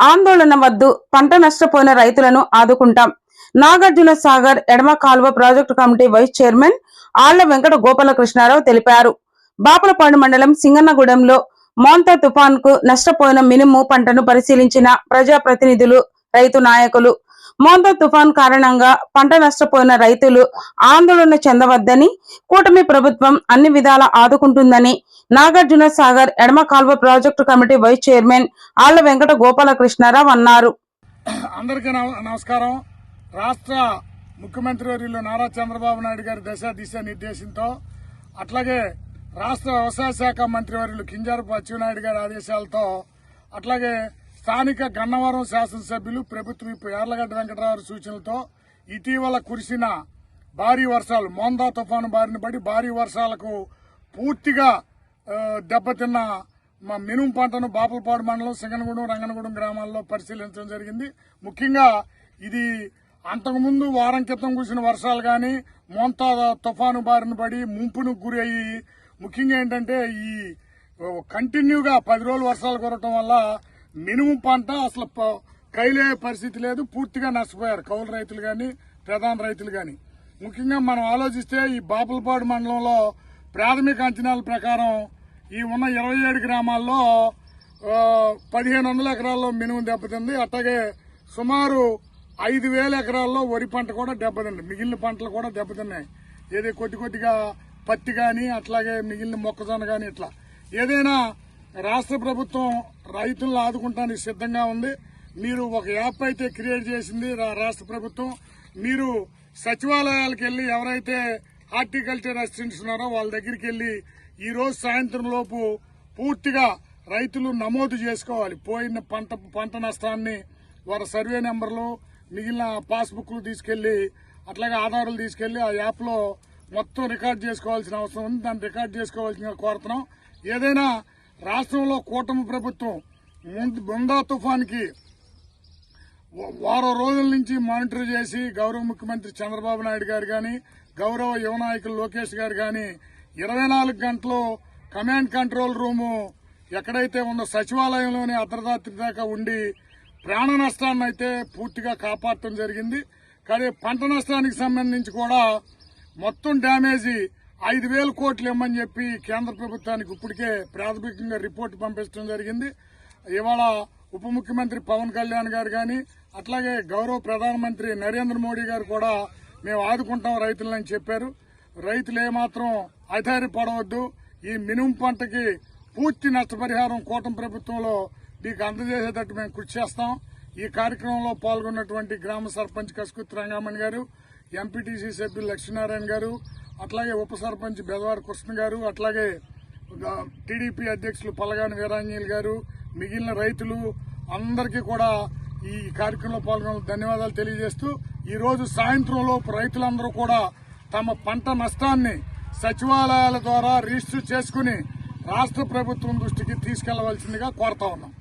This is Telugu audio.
ఆందోళన వద్దు పంట నష్టపోయిన రైతులను ఆదుకుంటాం. నాగార్జున సాగర్ ఎడమ కాలువ project committee vice chairman Alla Venkata Gopalakrishna Rao తెలిపారు. బాపలపాడు మండలం సింగన్నగూడెంలో మోంతా తుఫాన్కు నష్టపోయిన మినుము పంటను పరిశీలించిన ప్రజాప్రతినిధులు రైతు నాయకులు మోంతా తుఫాన్ కారణంగా పంట నష్టపోయిన రైతులు ఆందోళన చెందవద్దని కూటమి ప్రభుత్వం అన్ని విధాల ఆదుకుంటుందని నాగార్జున సాగర్ ఎడమ కాల్వ project committee vice chairman Alla Venkata Gopalakrishnarao అన్నారు. అందరికీ నమస్కారం. రాష్ట్ర ముఖ్యమంత్రి వర్యులు నారా చంద్రబాబు నాయుడు గారి దశ దిశ నిర్దేశంతో అట్లాగే రాష్ట్ర వ్యవసాయ శాఖ మంత్రి వర్యులు కింజారపు అచ్చెన్నాయుడు గారి ఆదేశాలతో అట్లాగే స్థానిక గన్నవరం శాసనసభ్యులు ప్రభుత్వం విప్ యార్లగడ్డ వెంకటరావు సూచనలతో ఇటీవల కురిసిన భారీ వర్షాలు మోందా తుఫాను బారిన పడి భారీ వర్షాలకు పూర్తిగా దెబ్బతిన్న మా మినుము పంటను బాపులపాడు మండలం సింగనగూడెం రంగనగూడెం గ్రామాల్లో పరిశీలించడం జరిగింది. ముఖ్యంగా ఇది అంతకుముందు వారం క్రితం కురిసిన వర్షాలు కానీ మోంతా తుఫాను బారిన పడి ముంపును గురి అయ్యి ముఖ్యంగా ఏంటంటే ఈ కంటిన్యూగా పది రోజులు వర్షాలు కురవటం వల్ల మినుము పంట అసలు ప- కైలే పరిస్థితి లేదు. పూర్తిగా నష్టపోయారు. కౌలు రైతులు కానీ ప్రధాన రైతులు కానీ ముఖ్యంగా మనం ఆలోచిస్తే ఈ బాపులపాడు మండలంలో ప్రాథమిక అంచనాల ప్రకారం ఈ ఉన్న ఇరవై ఏడు గ్రామాల్లో పదిహేను వందల ఎకరాల్లో మినుము దెబ్బతింది. అట్లాగే సుమారు ఐదు వేల ఎకరాల్లో వరి పంట కూడా దెబ్బతింది. మిగిలిన పంటలు కూడా దెబ్బతిన్నాయి. ఏది కొద్ది కొద్దిగా పత్తి కానీ అట్లాగే మిగిలిన మొక్కజొన్న కానీ ఇట్లా. ఏదైనా రాష్ట్ర ప్రభుత్వం రైతులను ఆదుకుంటానికి సిద్ధంగా ఉంది. మీరు ఒక యాప్ అయితే క్రియేట్ చేసింది రాష్ట్ర ప్రభుత్వం. మీరు సచివాలయాలకు వెళ్ళి ఎవరైతే హార్టికల్చర్ అసిస్టెంట్స్ ఉన్నారో వాళ్ళ దగ్గరికి వెళ్ళి ఈ రోజు సాయంత్రం లోపు పూర్తిగా రైతులు నమోదు చేసుకోవాలి. పోయిన పంట పంట నష్టాన్ని వారి సర్వే నెంబర్లు మిగిలిన పాస్బుక్లు తీసుకెళ్ళి అట్లాగే ఆధారాలు తీసుకెళ్ళి ఆ యాప్లో మొత్తం రికార్డ్ చేసుకోవాల్సిన అవసరం ఉంది. దాన్ని రికార్డ్ చేసుకోవాల్సిన కోరుతున్నాం. ఏదైనా రాష్ట్రంలో కూటమి ప్రభుత్వం ముందు తుఫాన్కి వారం రోజుల నుంచి మానిటర్ చేసి గౌరవ ముఖ్యమంత్రి చంద్రబాబు నాయుడు గారు కానీ గౌరవ యువ నాయకులు లోకేష్ గారు కానీ ఇరవై నాలుగు గంటలు కమాండ్ కంట్రోల్ రూము ఎక్కడైతే ఉందో సచివాలయంలోనే అర్ధరాత్రి దాకా ఉండి ప్రాణ నష్టాన్ని అయితే పూర్తిగా కాపాడటం జరిగింది. కానీ పంట నష్టానికి సంబంధించి కూడా మొత్తం డ్యామేజీ ఐదు వేల కోట్లు ఇమ్మని చెప్పి కేంద్ర ప్రభుత్వానికి ఇప్పటికే ప్రాథమికంగా రిపోర్ట్ పంపించడం జరిగింది. ఇవాళ ఉప ముఖ్యమంత్రి పవన్ కళ్యాణ్ గారు కానీ అట్లాగే గౌరవ ప్రధానమంత్రి నరేంద్ర మోడీ గారు కూడా మేము ఆదుకుంటాం రైతులని చెప్పారు. రైతులు ఏమాత్రం ఆధారపడవద్దు ఈ మినుము పంటకి పూర్తి నష్టపరిహారం కూటమి ప్రభుత్వంలో మీకు అందజేసేటట్టు మేము కృషి చేస్తాం. ఈ కార్యక్రమంలో పాల్గొన్నటువంటి గ్రామ సర్పంచ్ కసుకుత్ రంగామణి గారు ఎంపీటీసీ సభ్యులు లక్ష్మీనారాయణ గారు అట్లాగే ఉప సర్పంచ్ బెదవాడ కృష్ణ గారు అట్లాగే టీడీపీ అధ్యక్షులు పల్లగాని వీరాంజనేయులు గారు మిగిలిన రైతులు అందరికీ కూడా ఈ కార్యక్రమంలో పాల్గొన్న ధన్యవాదాలు తెలియజేస్తూ ఈరోజు సాయంత్రంలోపు రైతులందరూ కూడా తమ పంట నష్టాన్ని సచివాలయాల ద్వారా రిజిస్టర్ చేసుకుని రాష్ట్ర ప్రభుత్వం దృష్టికి తీసుకెళ్ళవలసిందిగా కోరుతా ఉన్నాం.